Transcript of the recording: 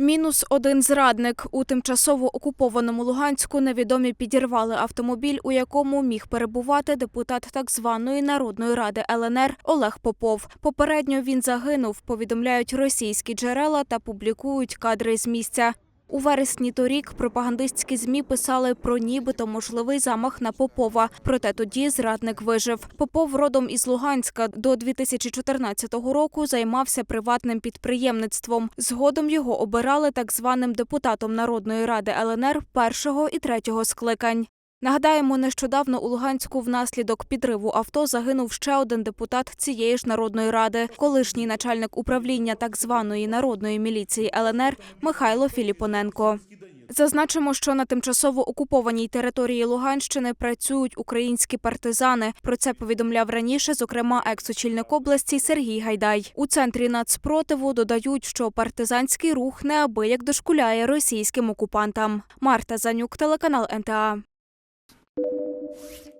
Мінус один зрадник у тимчасово окупованому Луганську невідомі підірвали автомобіль, у якому міг перебувати депутат так званої народної ради ЛНР Олег Попов. Попередньо він загинув. Повідомляють російські джерела та публікують кадри з місця. У вересні торік пропагандистські змі писали про нібито можливий замах на Попова. Проте тоді зрадник вижив. Попов родом із Луганська до 2014 року займався приватним підприємництвом. Згодом його обирали так званим депутатом Народної ради ЛНР першого і третього скликань. Нагадаємо, нещодавно у Луганську внаслідок підриву авто загинув ще один депутат цієї ж народної ради, колишній начальник управління так званої народної міліції ЛНР Михайло Філіпоненко. Зазначимо, що на тимчасово окупованій території Луганщини працюють українські партизани. Про це повідомляв раніше, зокрема, екс-очільник області Сергій Гайдай. У центрі нацпротиву додають, що партизанський рух неабияк дошкуляє російським окупантам. Марта Занюк, телеканал НТА. you